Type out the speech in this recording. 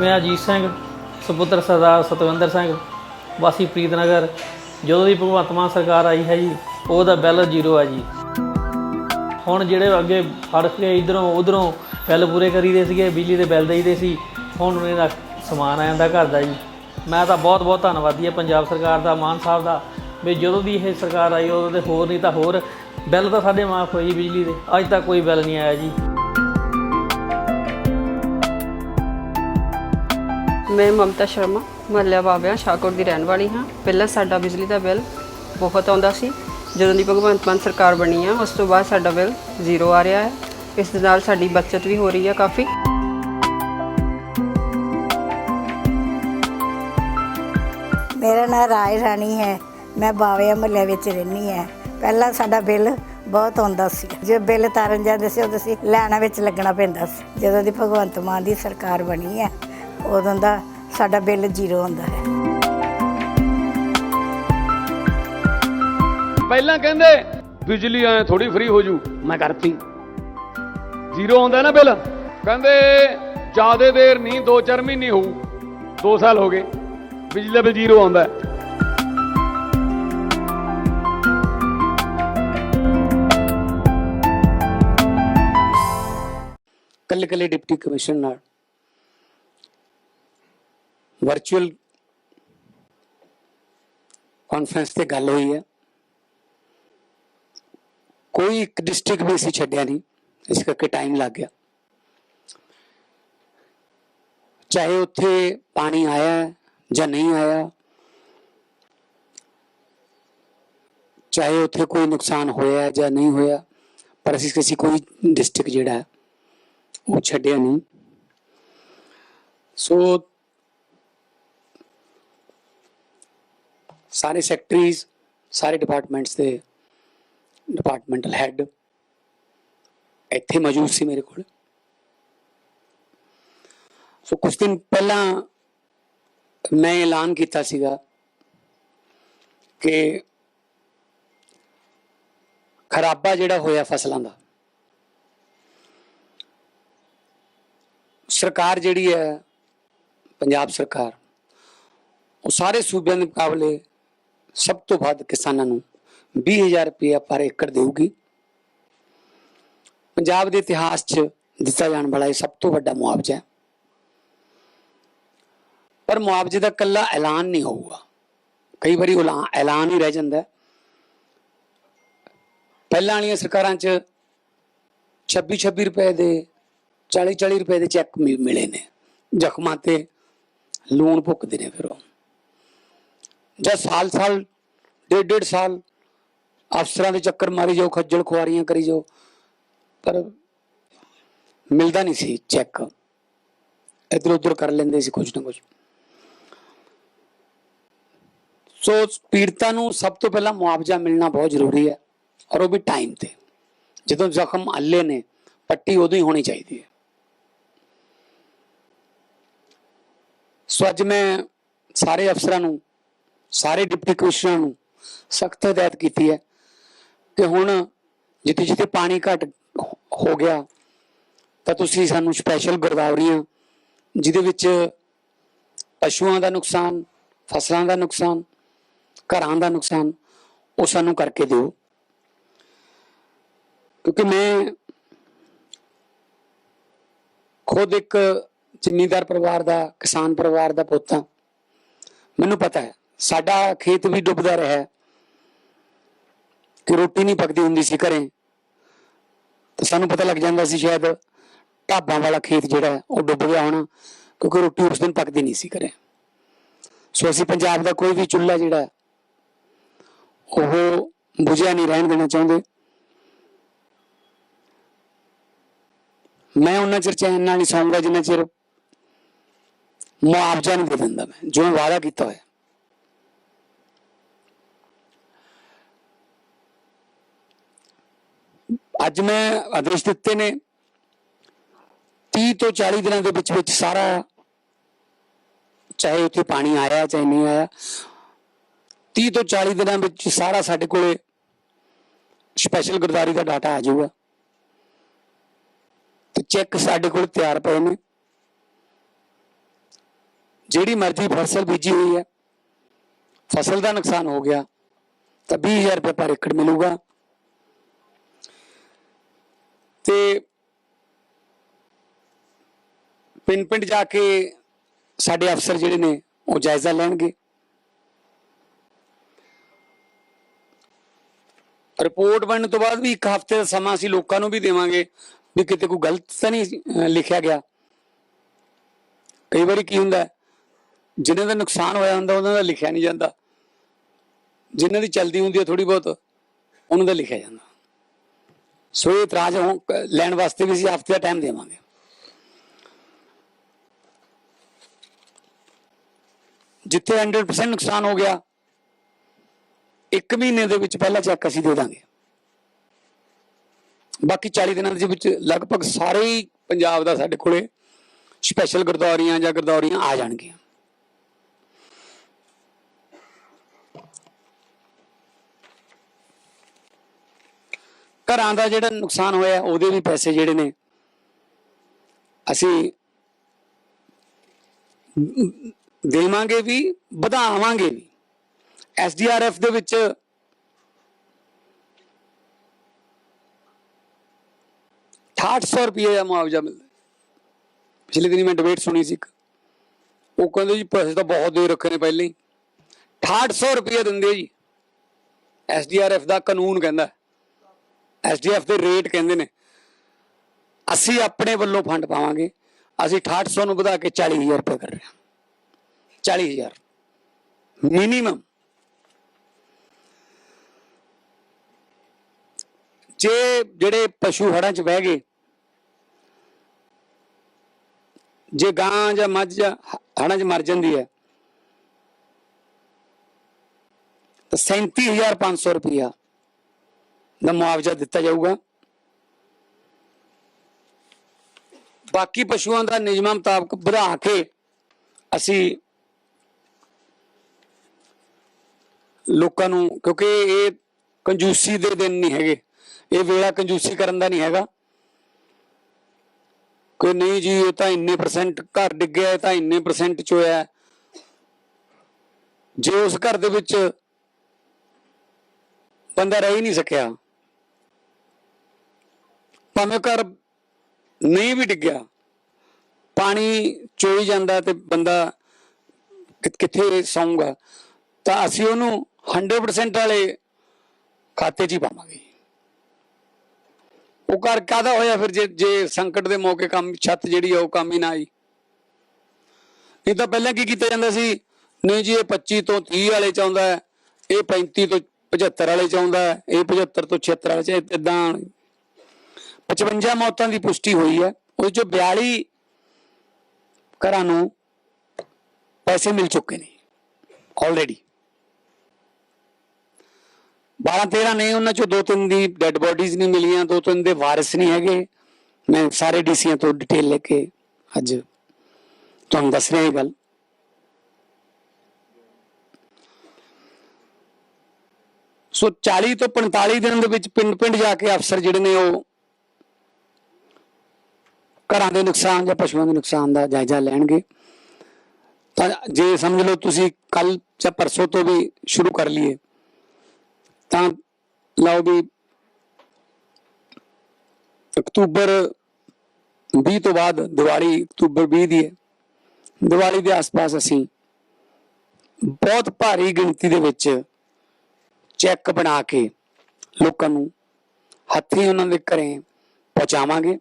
ਮੈਂ ਅਜੀਤ ਸਿੰਘ, ਸੁਪੁੱਤਰ ਸਰਦਾਰ ਸਤਵਿੰਦਰ ਸਿੰਘ, ਵਾਸੀ ਪ੍ਰੀਤਨਗਰ ਜਦੋਂ ਦੀ ਭਗਵੰਤ ਮਾਨ ਸਰਕਾਰ ਆਈ ਹੈ ਜੀ, ਉਹਦਾ ਬਿੱਲ ਜ਼ੀਰੋ ਆ ਜੀ। ਹੁਣ ਜਿਹੜੇ ਅੱਗੇ ਫੜ ਕੇ ਇਧਰੋਂ ਉਧਰੋਂ ਬਿੱਲ ਪੂਰੇ ਕਰੀਦੇ ਸੀਗੇ, ਬਿਜਲੀ ਦੇ ਬਿੱਲ ਦੇਈਦੇ ਸੀ, ਹੁਣ ਉਹਨਾਂ ਦਾ ਸਮਾਨ ਆ ਜਾਂਦਾ ਘਰ ਦਾ ਜੀ। ਮੈਂ ਤਾਂ ਬਹੁਤ ਬਹੁਤ ਧੰਨਵਾਦੀ ਹਾਂ ਪੰਜਾਬ ਸਰਕਾਰ ਦਾ, ਮਾਨ ਸਾਹਿਬ ਦਾ, ਵੀ ਜਦੋਂ ਦੀ ਇਹ ਸਰਕਾਰ ਆਈ, ਉਦੋਂ ਦੇ ਹੋਰ ਨਹੀਂ ਤਾਂ ਹੋਰ। ਬਿੱਲ ਤਾਂ ਸਾਡੇ ਮਾਫ ਹੋਏ ਜੀ ਬਿਜਲੀ ਦੇ, ਅੱਜ ਤੱਕ ਕੋਈ ਬਿੱਲ ਨਹੀਂ ਆਇਆ ਜੀ। ਮੈਂ ਮਮਤਾ ਸ਼ਰਮਾ, ਮਹੱਲਾ ਬਾਬਿਆਂ, ਸ਼ਾਹਕੋਟ ਦੀ ਰਹਿਣ ਵਾਲੀ ਹਾਂ। ਪਹਿਲਾਂ ਸਾਡਾ ਬਿਜਲੀ ਦਾ ਬਿੱਲ ਬਹੁਤ ਆਉਂਦਾ ਸੀ। ਜਦੋਂ ਦੀ ਭਗਵੰਤ ਮਾਨ ਸਰਕਾਰ ਬਣੀ ਆ, ਉਸ ਤੋਂ ਬਾਅਦ ਸਾਡਾ ਬਿੱਲ ਜ਼ੀਰੋ ਆ ਰਿਹਾ ਹੈ। ਇਸ ਦੇ ਨਾਲ ਸਾਡੀ ਬਚਤ ਵੀ ਹੋ ਰਹੀ ਹੈ ਕਾਫੀ। ਮੇਰਾ ਨਾਮ ਰਾਜ ਰਾਣੀ ਹੈ। ਮੈਂ ਬਾਵੇ ਮਹੱਲੇ ਵਿੱਚ ਰਹਿੰਦੀ ਹਾਂ। ਪਹਿਲਾਂ ਸਾਡਾ ਬਿੱਲ ਬਹੁਤ ਆਉਂਦਾ ਸੀ। ਜੇ ਬਿੱਲ ਤਾਰਨ ਜਾਂਦੇ ਸੀ, ਉਦੋਂ ਸੀ ਲਾਈਨਾਂ ਵਿੱਚ ਲੱਗਣਾ ਪੈਂਦਾ ਸੀ। ਜਦੋਂ ਦੀ ਭਗਵੰਤ ਮਾਨ ਦੀ ਸਰਕਾਰ ਬਣੀ ਹੈ। ਉਦੋਂ ਦਾ ਸਾਡਾ ਬਿੱਲ ਜ਼ੀਰੋ ਆਉਂਦਾ ਹੈ। ਪਹਿਲਾਂ ਕਹਿੰਦੇ ਬਿਜਲੀ ਐ ਥੋੜੀ ਫ੍ਰੀ ਹੋ ਜੂ। ਮੈਂ ਕਰਤੀ। ਜ਼ੀਰੋ ਆਉਂਦਾ ਨਾ ਬਿੱਲ? ਕਹਿੰਦੇ ਜਿਆਦੇ ਦੇਰ ਨਹੀਂ 2-4 ਮਹੀਨੇ ਹੋਊ। 2 ਸਾਲ ਹੋ ਗਏ। ਬਿਜਲੀ ਦਾ ਬਿੱਲ ਜ਼ੀਰੋ ਆਉਂਦਾ। ਕੱਲੇ ਕੱਲੇ ਡਿਪਟੀ ਕਮਿਸ਼ਨਰ ਨਾਲ ਵਰਚੁਅਲ ਕਾਨਫਰੰਸ ਤੇ ਗੱਲ ਹੋਈ ਹੈ ਕੋਈ ਇੱਕ ਡਿਸਟ੍ਰਿਕਟ ਵੀ ਅਸੀਂ ਛੱਡਿਆ ਨਹੀਂ ਇਸ ਕਰਕੇ ਟਾਈਮ ਲੱਗ ਗਿਆ ਚਾਹੇ ਉੱਥੇ ਪਾਣੀ ਆਇਆ ਹੈ ਜਾਂ ਨਹੀਂ ਆਇਆ ਚਾਹੇ ਉੱਥੇ ਕੋਈ ਨੁਕਸਾਨ ਹੋਇਆ ਹੈ ਜਾਂ ਨਹੀਂ ਹੋਇਆ ਪਰ ਅਸੀਂ ਕਿਸੇ ਕੋਈ ਡਿਸਟ੍ਰਿਕਟ ਜਿਹੜਾ ਹੈ ਉਹ ਛੱਡਿਆ ਨਹੀਂ ਸੋ ਸਾਰੇ ਸੈਕਟਰੀਜ਼ ਸਾਰੇ ਡਿਪਾਰਟਮੈਂਟਸ ਦੇ ਡਿਪਾਰਟਮੈਂਟਲ ਹੈੱਡ ਇੱਥੇ ਮੌਜੂਦ ਸੀ ਮੇਰੇ ਕੋਲ। ਸੋ ਕੁਝ ਦਿਨ ਪਹਿਲਾਂ ਮੈਂ ਐਲਾਨ ਕੀਤਾ ਸੀਗਾ ਕਿ ਖਰਾਬਾ ਜਿਹੜਾ ਹੋਇਆ ਫਸਲਾਂ ਦਾ, ਸਰਕਾਰ ਜਿਹੜੀ ਹੈ, ਪੰਜਾਬ ਸਰਕਾਰ, ਉਹ ਸਾਰੇ ਸੂਬਿਆਂ ਦੇ ਮੁਕਾਬਲੇ ਸਭ ਤੋਂ ਵੱਧ ਕਿਸਾਨਾਂ ਨੂੰ 20000 ਰੁਪਏ ਪਰ ਏਕੜ ਦੇਊਗੀ। ਪੰਜਾਬ ਦੇ ਇਤਿਹਾਸ 'ਚ ਦਿੱਤਾ ਜਾਣ ਵਾਲਾ ਇਹ ਸਭ ਤੋਂ ਵੱਡਾ ਮੁਆਵਜ਼ਾ ਹੈ। ਪਰ ਮੁਆਵਜ਼ੇ ਦਾ ਕੱਲਾ ਐਲਾਨ ਨਹੀਂ ਹੋਊਗਾ। ਕਈ ਵਾਰੀ ਐਲਾਨ ਹੀ ਰਹਿ ਜਾਂਦਾ ਪਹਿਲਾਂ ਵਾਲੀਆਂ ਸਰਕਾਰਾਂ 'ਚ 26 26 ਰੁਪਏ ਦੇ 40 40 ਰੁਪਏ ਦੇ ਚੈੱਕ ਮਿਲੇ ਨੇ। ਜ਼ਖਮਾਂ ਤੇ ਲੂਣ ਭੁੱਕਦੇ ਨੇ ਫਿਰ ਉਹ। ਜਾਂ ਸਾਲ ਸਾਲ, ਡੇਢ ਡੇਢ ਸਾਲ ਅਫਸਰਾਂ ਦੇ ਚੱਕਰ ਮਾਰੀ ਜਾਓ, ਖੱਜਲ ਖੁਆਰੀਆਂ ਕਰੀ ਜਾਓ। ਪਰ ਮਿਲਦਾ ਨਹੀਂ ਸੀ ਚੈੱਕ। ਇਧਰ ਉਧਰ ਕਰ ਲੈਂਦੇ ਸੀ ਕੁਝ ਨਾ ਕੁਝ ਸੋ ਪੀੜਤਾਂ ਨੂੰ ਸਭ ਤੋਂ ਪਹਿਲਾਂ ਮੁਆਵਜ਼ਾ ਮਿਲਣਾ ਬਹੁਤ ਜ਼ਰੂਰੀ ਹੈ ਔਰ ਉਹ ਵੀ ਟਾਈਮ ਤੇ। ਜਦੋਂ ਜ਼ਖਮ ਅੱਲੇ ਨੇ, ਪੱਟੀ ਉਦੋਂ ਹੀ ਹੋਣੀ ਚਾਹੀਦੀ ਹੈ। ਸੋ ਅੱਜ ਮੈਂ ਸਾਰੇ ਅਫਸਰਾਂ ਨੂੰ ਸਾਰੇ ਡਿਪਟੀ ਕਮਿਸ਼ਨਰਾਂ ਨੂੰ ਸਖਤ ਹਦਾਇਤ ਕੀਤੀ ਹੈ ਕਿ ਹੁਣ ਜਿੱਥੇ ਜਿੱਥੇ ਪਾਣੀ ਘਟ ਹੋ ਗਿਆ, ਤਾਂ ਤੁਸੀਂ ਸਾਨੂੰ ਸਪੈਸ਼ਲ ਗਰਦਾਵਰੀਆਂ ਜਿਹਦੇ ਵਿੱਚ ਪਸ਼ੂਆਂ ਦਾ ਨੁਕਸਾਨ, ਫਸਲਾਂ ਦਾ ਨੁਕਸਾਨ, ਘਰਾਂ ਦਾ ਨੁਕਸਾਨ, ਉਹ ਸਾਨੂੰ ਕਰਕੇ ਦਿਓ। ਕਿਉਂਕਿ ਮੈਂ ਖੁਦ ਇੱਕ ਜ਼ਿਮੀਂਦਾਰ ਪਰਿਵਾਰ ਦਾ, ਕਿਸਾਨ ਪਰਿਵਾਰ ਦਾ ਪੁੱਤ ਹਾਂ। ਮੈਨੂੰ ਪਤਾ ਹੈ ਸਾਡਾ ਖੇਤ ਵੀ ਡੁੱਬਦਾ ਰਿਹਾ ਕਿ ਰੋਟੀ ਨਹੀਂ ਪੱਕਦੀ ਹੁੰਦੀ ਸੀ ਘਰੇ। ਤਾਂ ਸਾਨੂੰ ਪਤਾ ਲੱਗ ਜਾਂਦਾ ਸੀ ਸ਼ਾਇਦ ਢਾਬਾਂ ਵਾਲਾ ਖੇਤ ਜਿਹੜਾ ਉਹ ਡੁੱਬ ਗਿਆ ਹੋਣਾ, ਕਿਉਂਕਿ ਰੋਟੀ ਉਸ ਦਿਨ ਪੱਕਦੀ ਨਹੀਂ ਸੀ ਘਰੇ। ਸੋ ਅਸੀਂ ਪੰਜਾਬ ਦਾ ਕੋਈ ਵੀ ਚੁੱਲ੍ਹਾ ਜਿਹੜਾ ਉਹ ਬੁਝਿਆ ਨਹੀਂ ਰਹਿਣ ਦੇਣਾ ਚਾਹੁੰਦੇ। ਮੈਂ ਉਹਨਾਂ ਚਿਰ ਚੈਨ ਨਾਲ ਨਹੀਂ ਸੌਂਗਾ ਜਿੰਨਾ ਚਿਰ ਮੁਆਵਜ਼ਾ ਨਹੀਂ ਦੇ ਦਿੰਦਾ ਮੈਂ ਜੋ ਵਾਅਦਾ ਕੀਤਾ ਹੋਇਆ। ਅੱਜ ਮੈਂ ਆਦੇਸ਼ ਦਿੱਤੇ ਨੇ। 30 ਤੋਂ 40 ਦਿਨਾਂ ਦੇ ਵਿੱਚ ਵਿੱਚ ਸਾਰਾ, ਚਾਹੇ ਉੱਥੇ ਪਾਣੀ ਆਇਆ ਚਾਹੇ ਨਹੀਂ ਆਇਆ 30 ਤੋਂ 40 ਦਿਨਾਂ ਵਿੱਚ ਸਾਰਾ ਸਾਡੇ ਕੋਲੇ ਸਪੈਸ਼ਲ ਗੁਰਦਾਰੀ ਦਾ ਡਾਟਾ ਆ ਜਾਊਗਾ। ਤੇ ਚੈੱਕ ਸਾਡੇ ਕੋਲ ਤਿਆਰ ਪਏ ਨੇ। ਜਿਹੜੀ ਮਰਜ਼ੀ ਫਸਲ ਬੀਜੀ ਹੋਈ ਹੈ, ਫਸਲ ਦਾ ਨੁਕਸਾਨ ਹੋ ਗਿਆ, ਤਾਂ 20000 ਰੁਪਏ ਪਰ ਏਕੜ ਮਿਲੂਗਾ। ਤੇ ਪਿੰਡ ਪਿੰਡ ਜਾ ਕੇ ਸਾਡੇ ਅਫਸਰ ਜਿਹੜੇ ਨੇ ਉਹ ਜਾਇਜ਼ਾ ਲੈਣਗੇ। ਰਿਪੋਰਟ ਬਣਨ ਤੋਂ ਬਾਅਦ ਵੀ ਇੱਕ ਹਫ਼ਤੇ ਦਾ ਸਮਾਂ ਅਸੀਂ ਲੋਕਾਂ ਨੂੰ ਵੀ ਦੇਵਾਂਗੇ ਵੀ ਕਿਤੇ ਕੋਈ ਗਲਤ ਤਾਂ ਨਹੀਂ ਲਿਖਿਆ ਗਿਆ। ਕਈ ਵਾਰੀ ਕੀ ਹੁੰਦਾ ਹੈ, ਜਿਨ੍ਹਾਂ ਦਾ ਨੁਕਸਾਨ ਹੋਇਆ ਹੁੰਦਾ ਉਹਨਾਂ ਦਾ ਲਿਖਿਆ ਨਹੀਂ ਜਾਂਦਾ। ਜਿਨ੍ਹਾਂ ਦੀ ਚਲਦੀ ਹੁੰਦੀ ਹੈ ਥੋੜੀ ਬਹੁਤ ਉਹਨਾਂ ਦਾ ਲਿਖਿਆ ਜਾਂਦਾ। ਸੋ ਇਹ ਇਤਰਾਜ਼ ਹੋ- ਕ- ਲੈਣ ਵਾਸਤੇ ਵੀ ਅਸੀਂ ਹਫ਼ਤੇ ਦਾ ਟਾਈਮ ਦੇਵਾਂਗੇ। ਜਿੱਥੇ 100% ਨੁਕਸਾਨ ਹੋ ਗਿਆ, ਇੱਕ ਮਹੀਨੇ ਦੇ ਵਿੱਚ ਪਹਿਲਾ ਚੈੱਕ ਅਸੀਂ ਦੇ ਦਾਂਗੇ। ਬਾਕੀ 40 ਦਿਨਾਂ ਦੇ ਵਿੱਚ ਲਗਭਗ ਸਾਰੇ ਹੀ ਪੰਜਾਬ ਦਾ ਸਾਡੇ ਕੋਲੇ ਸਪੈਸ਼ਲ ਗਰਦੌਰੀਆਂ ਜਾਂ ਗਰਦੌਰੀਆਂ ਆ ਜਾਣਗੀਆਂ। ਘਰਾਂ ਦਾ ਜਿਹੜਾ ਨੁਕਸਾਨ ਹੋਇਆ, ਉਹਦੇ ਵੀ ਪੈਸੇ ਜਿਹੜੇ ਨੇ, ਅਸੀਂ ਦੇਵਾਂਗੇ ਵੀ, ਵਧਾਵਾਂਗੇ ਵੀ। ਐਸਡੀਆਰਐਫ ਦੇ ਵਿੱਚ ਸੌ ਰੁਪਏ ਦਾ ਮੁਆਵਜ਼ਾ ਮਿਲਦਾ। ਪਿਛਲੇ ਦਿਨੀ ਮੈਂ ਡਿਬੇਟ ਸੁਣੀ ਸੀ ਇੱਕ। ਉਹ ਕਹਿੰਦੇ ਜੀ, ਪੈਸੇ ਤਾਂ ਬਹੁਤ ਦੇ ਰੱਖੇ ਨੇ ਪਹਿਲਾਂ ਹੀ। 6800 ਰੁਪਏ ਦਿੰਦੇ ਜੀ। ਐਸਡੀਆਰਐਫ ਦਾ ਕਾਨੂੰਨ ਕਹਿੰਦਾ। ਐਸਡੀਐਫ ਦੇ ਰੇਟ ਕਹਿੰਦੇ ਨੇ, ਅਸੀਂ ਆਪਣੇ ਵੱਲੋਂ ਫੰਡ ਪਾਵਾਂਗੇ, ਅਸੀਂ 6800 ਨੂੰ ਵਧਾ ਕੇ 40000 ਰੁਪਏ ਕਰ ਰਹੇ ਹਾਂ। 40000 ਮਿਨੀਮਮ ਜੇ ਜਿਹੜੇ ਪਸ਼ੂ ਹੜਾਂ 'ਚ ਬਹਿ ਗਏ, ਜੇ ਗਾਂ ਜਾਂ ਮੱਝ ਜਾਂ ਹ- ਹੜਾਂ 'ਚ ਮਰ ਜਾਂਦੀ ਹੈ, ਤਾਂ 37500 ਰੁਪਇਆ ਦਾ ਮੁਆਵਜ਼ਾ ਦਿੱਤਾ ਜਾਊਗਾ। ਬਾਕੀ ਪਸ਼ੂਆਂ ਦਾ ਨਿਯਮਾਂ ਮੁਤਾਬਕ ਵਧਾ ਕੇ ਅਸੀਂ ਲੋਕਾਂ ਨੂੰ, ਕਿਉਂਕਿ ਇਹ ਕੰਜੂਸੀ ਦੇ ਦਿਨ ਨਹੀਂ ਹੈਗੇ। ਇਹ ਵੇਲਾ ਕੰਜੂਸੀ ਕਰਨ ਦਾ ਨਹੀਂ ਹੈਗਾ। ਕੋਈ ਨਹੀਂ ਜੀ ਉਹ ਤਾਂ ਇੰਨੇ ਪਰਸੈਂਟ ਘਰ ਡਿੱਗਿਆ ਤਾਂ ਇੰਨੇ ਪਰਸੈਂਟ ਚ ਹੋਇਆ। ਜੇ ਉਸ ਘਰ ਦੇ ਵਿੱਚ ਬੰਦਾ ਰਹਿ ਹੀ ਨਹੀਂ ਸਕਿਆ ਭਾਵੇਂ ਘਰ ਨਹੀਂ ਵੀ ਡਿੱਗਿਆ। ਪਾਣੀ ਚੋਈ ਜਾਂਦਾ ਤੇ ਬੰਦਾ ਕਿੱਥੇ ਸੌਂਗਾ ਤਾਂ ਅਸੀਂ ਉਹਨੂੰ 100% ਵਾਲੇ ਖਾਤੇ 'ਚ ਹੀ ਪਾਵਾਂਗੇ। ਉਹ ਘਰ ਕਾਦਾ ਹੋਇਆ ਫਿਰ ਜੇ ਜੇ ਸੰਕਟ ਦੇ ਮੌਕੇ ਕੰਮ, ਛੱਤ ਜਿਹੜੀ ਆ ਉਹ ਕੰਮ ਹੀ ਨਾ ਆਈ। ਇਹ ਤਾਂ ਪਹਿਲਾਂ ਕੀ ਕੀਤਾ ਜਾਂਦਾ ਸੀ? ਨਹੀਂ ਜੀ, ਇਹ 25 ਤੋਂ 30 ਵਾਲੇ ਚ ਆਉਂਦਾ ਇਹ 35 ਤੋਂ 75 ਵਾਲੇ ਚ ਆਉਂਦਾ ਇਹ 75 ਤੋਂ 76 ਵਾਲੇ ਚ ਇਦਾਂ 55 ਮੌਤਾਂ ਦੀ ਪੁਸ਼ਟੀ ਹੋਈ ਹੈ। ਉਹਦੇ ਚੋਂ 42 ਘਰਾਂ ਨੂੰ ਪੈਸੇ ਮਿਲ ਚੁੱਕੇ ਨੇ। ਆਲਰੇਡੀ 12 13 ਨੇ ਉਹਨਾਂ ਚੋਂ ਦੋ ਤਿੰਨ ਦੀ ਡੈੱਡ ਬੋਡੀਜ਼ ਨਹੀਂ ਮਿਲੀਆਂ, ਦੋ ਤਿੰਨ ਦੇ ਵਾਰਿਸ ਨਹੀਂ ਹੈਗੇ। ਮੈਂ ਸਾਰੇ ਡੀਸੀਆਂ ਤੋਂ ਡਿਟੇਲ ਲੈ ਕੇ ਅੱਜ ਤੁਹਾਨੂੰ ਦੱਸ ਰਿਹਾ ਇਹ ਗੱਲ। ਸੋ 40 ਤੋਂ 45 ਦਿਨ ਦੇ ਵਿੱਚ ਪਿੰਡ ਪਿੰਡ ਜਾ ਕੇ ਅਫਸਰ ਜਿਹੜੇ ਨੇ ਉਹ ਘਰਾਂ ਦੇ ਨੁਕਸਾਨ ਜਾਂ ਪਸ਼ੂਆਂ ਦੇ ਨੁਕਸਾਨ ਦਾ ਜਾਇਜ਼ਾ ਲੈਣਗੇ। ਤਾਂ ਜੇ ਸਮਝ ਲਓ ਤੁਸੀਂ ਕੱਲ ਜਾਂ ਪਰਸੋਂ ਤੋਂ ਵੀ ਸ਼ੁਰੂ ਕਰ ਲਈਏ, ਤਾਂ ਲਓ ਵੀ ਅਕਤੂਬਰ 20 ਤੋਂ ਬਾਅਦ ਦੀਵਾਲੀ ਅਕਤੂਬਰ 20 ਦੀ ਹੈ। ਦੀਵਾਲੀ ਦੇ ਆਸ-ਪਾਸ ਅਸੀਂ ਬਹੁਤ ਭਾਰੀ ਗਿਣਤੀ ਦੇ ਵਿੱਚ ਚੈੱਕ ਬਣਾ ਕੇ ਲੋਕਾਂ ਨੂੰ ਹੱਥੀਂ ਉਹਨਾਂ ਦੇ ਘਰੇ ਪਹੁੰਚਾਵਾਂਗੇ।